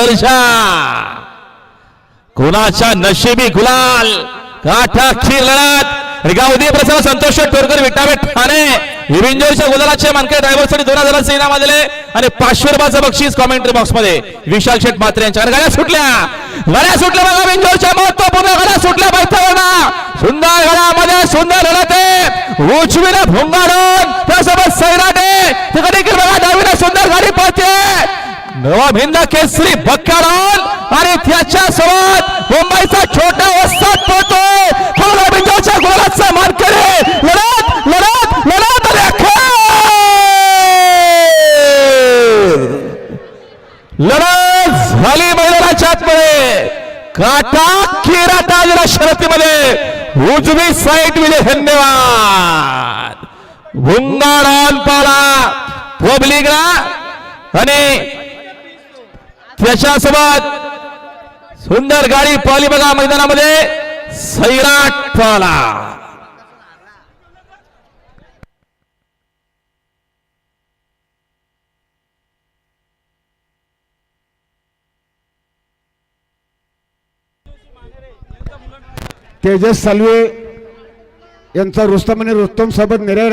सर्जा कुणाच्या नशिबी गुलाल काठा खीर लढत. गावदी प्रसन्न संतोष टोरकर विटावे ठाणे. विंजोरच्या गुलालाचे मानके ड्रायव्हरसाठी दोन हजार सेना आलेले आणि पाचशे रुपयाचं बक्षीस कॉमेंट्री बॉक्समध्ये. विशाल शेठ मात्रे यांच्या गाड्या सुटल्या. गाड्या सुटल्या बघा विंजोरच्या महत्त्वपूर्ण गाड्या सुटल्या बैठकांना सुंदर गडामध्ये सुंदर लढते आहे. उजवीला भोंगाडून त्यासोबत सैराटे. तिकडे देखील बघा डावीला सुंदर गाडी पळते नवा भिंद केसरी बक्काडॉन आणि त्याच्या सोबत मुंबईचा छोटा वस्ताद पोहतो थोडा बिंदूच्या गोलाचा मान करे लढत लढत लढत लढत झाली मैदानाच्या आतमध्ये. काटा किराटा ताजला शर्यतीमध्ये. उजवी साईड विजय धन्यवाद. भुंगाडान पाला पब्लिकला आणि त्याच्यासोबत सुंदर गाडी पळाली बघा मैदानामध्ये. सैराट पळाला. तेजस सालवे यांचा रुस्तम आणि रुस्तम सोबत निर्णय